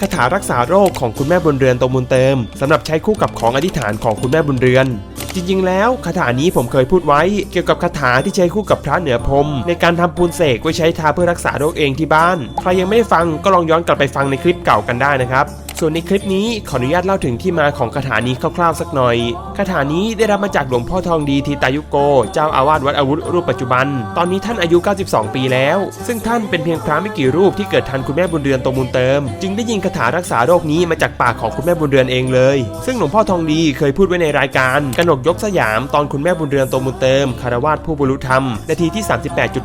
คาถารักษาโรคของคุณแม่บุญเรือนตมุนเติมสำหรับใช้คู่กับของอธิษฐานของคุณแม่บุญเรือน จริงๆ แล้วคาถานี้ผมเคยพูดไว้เกี่ยวกับคาถาที่ใช้คู่กับพระเหนือพรมในการทำปูนเสกไว้ใช้ทาเพื่อรักษาโรคเองที่บ้าน ใครยังไม่ได้ฟังก็ลองย้อนกลับไปฟังในคลิปเก่ากันได้นะครับ ส่วนในคลิปนี้ขออนุญาตเล่าถึงที่มาของคาถานี้คร่าวๆสักหน่อย คาถานี้ได้รับมาจากหลวงพ่อทองดีทีตายุโก เจ้าอาวาสวัดอาวุธรูปปัจจุบัน ตอนนี้ท่านอายุ 92 ปีแล้ว ซึ่งท่านเป็นเพียงพระไม่กี่รูปที่เกิดทันคุณแม่บุญเรือนตรงบุญเติม จึงได้ยินคาถารักษาโรคนี้มาจากปากของคุณแม่บุญเรือนเองเลย ซึ่งหลวงพ่อทองดีเคยพูดไว้ในรายการกนกยกสยามตอนคุณแม่บุญเรือนตรงบุญเติมคารวาสผู้บรรลุธรรมนาทีที่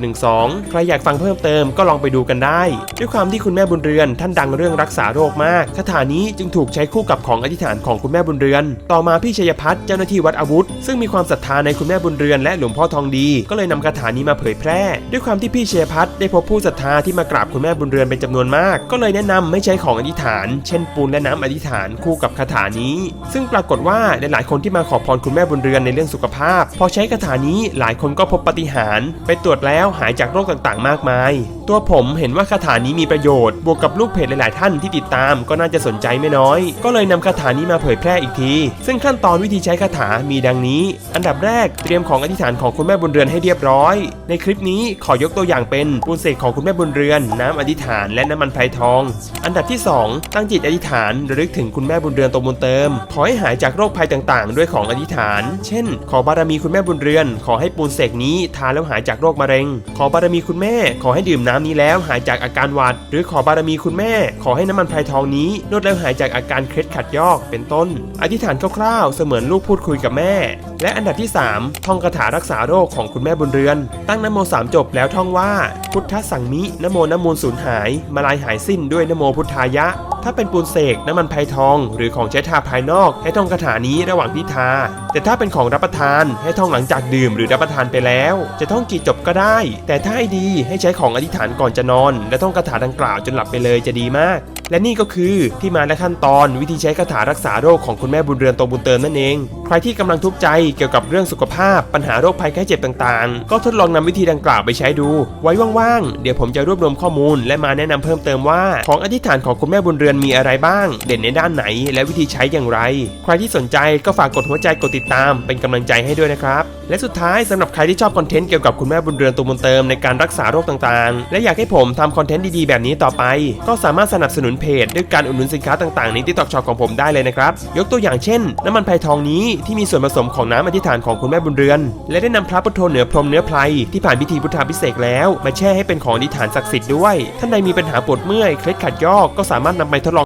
38.12 ใครอยากฟังเพิ่มเติมก็ลองไปดูกันได้ ด้วยความที่คุณแม่บุญเรือนท่านดังเรื่องรักษาโรคมากคาถานี้จึงถูกใช้คู่กับของอธิษฐานของคุณแม่บุญเรือน ต่อมาพี่ชัยพัฒน์เจ้าหน้าที่วัดอาวุธ ซึ่งมีความศรัทธาในคุณแม่บุญเรือนและหลวงพ่อทองดี ก็เลยนำคาถานี้มาเผยแพร่ ด้วยความที่พี่ชัยพัฒน์ได้พบผู้ศรัทธาที่มากราบคุณแม่บุญเรือนเป็นจำนวนมาก ก็เลยแนะนำไม่ใช้ของอธิษฐาน เช่นปูนและน้ำอธิษฐานคู่กับคาถานี้ ซึ่งปรากฏว่าหลายๆคนที่มาขอพรคุณแม่บุญเรือนในเรื่องสุขภาพ พอใช้คาถานี้หลายคนก็พบปาฏิหารย์ไปตรวจแล้วหายจากโรคต่างๆ มากมาย ตัวผมเห็นว่าคาถานี้มีประโยชน์บวกกับลูกเพจหลาย ๆ ท่านที่ติดตามก็น่าจะสนใจไม่น้อย ก็เลยนำคาถานี้มาเผยแพร่อีกที ซึ่งขั้นตอนวิธีใช้คาถามีดังนี้ อันดับแรกเตรียมของอธิษฐานของคุณแม่บุญเรือนให้เรียบร้อย ในคลิปนี้ขอยกตัวอย่างเป็นปูนเสกของคุณแม่บุญเรือน น้ำอธิษฐานและน้ำมันไพรทอง อันดับที่ 2 ตั้งจิตอธิษฐานระลึกถึงคุณแม่บุญเรือนตรงบุญเติม ขอให้หายจากโรคภัยต่างๆ ด้วยของอธิษฐาน เช่น ขอบารมีคุณแม่บุญเรือน ขอให้ปูนเสกนี้ทานแล้วหายจากโรคมะเร็ง ขอบารมีคุณแม่ ขอให้ดื่มน้ำนี้แล้วหายจากอาการหวัด หรือขอบารมีคุณแม่ ขอให้น้ำมันไพรทองนี้นวดเริ่มหายจากอาการเคล็ดขัดยอกเป็นต้น อธิษฐานคร่าวๆ เสมือนลูกพูดคุยกับแม่ และอันดับที่ 3 ท่องคาถารักษาโรคของคุณแม่บุญเรือน ตั้งนโมสามจบแล้วท่องว่า พุทธสังมินโมนโมูลสูญหาย มาลายหายสิ้นด้วยนโมพุทธายะ ถ้าเป็นปูนเสกน้ำมันไพรทอง หรือของใช้ทาภายนอก ให้ท่องคาถานี้ระหว่างที่ทา แต่ถ้าเป็นของรับประทานให้ท่องหลังจากดื่มหรือรับประทานไปแล้ว จะท่องกี่จบก็ได้ แต่ถ้าให้ดีให้ใช้ของอธิษฐานก่อนจะนอน และท่องคาถาดังกล่าวจนหลับไปเลยจะดีมาก และนี่ก็คือที่มาและขั้นตอนวิธีใช้คาถารักษาโรคของคุณแม่บุญเรือนตรงบุญเติมนั่นเอง ใครที่กำลังทุกข์ใจเกี่ยวกับเรื่องสุขภาพ ปัญหาโรคภัยไข้เจ็บต่างๆ ก็ทดลองนำวิธีดังกล่าวไปใช้ดู ไว้ว่างๆเดี๋ยวผมจะรวบรวมข้อมูล และมาแนะนำเพิ่มเติมว่าของอธิษฐานของคุณแม่บุญเรือนมีอะไรบ้าง เด่นในด้านไหน และวิธีใช้อย่างไร ใครที่สนใจก็ฝากกดหัวใจกดติดตาม เป็นกำลังใจให้ด้วยนะครับ และสุดท้ายสำหรับใครที่ชอบคอนเทนต์เกี่ยวกับคุณแม่บุญเรือนตัวบุญเติมในการรักษาโรคต่างๆ และอยากให้ผมทำคอนเทนต์ดีๆ แบบนี้ต่อไป ก็สามารถสนับสนุนเพจด้วยการอุดหนุนสินค้าต่างๆในที่ตอกช็อปของผมได้เลยนะครับ ยกตัวอย่างเช่น น้ำมันไพรทองนี้ที่มีส่วนผสมของน้ำอธิษฐานของคุณแม่บุญเรือน และได้นำพระพุทโธเหนือพรหมเนื้อไพรที่ผ่านพิธีพุทธาพิเศษแล้ว มาแช่ให้เป็นของอธิษฐานศักดิ์สิทธิ์ด้วย ท่านใดมีปัญหาปวดเมื่อยเคล็ดขัดยอกก็สามารถนำไป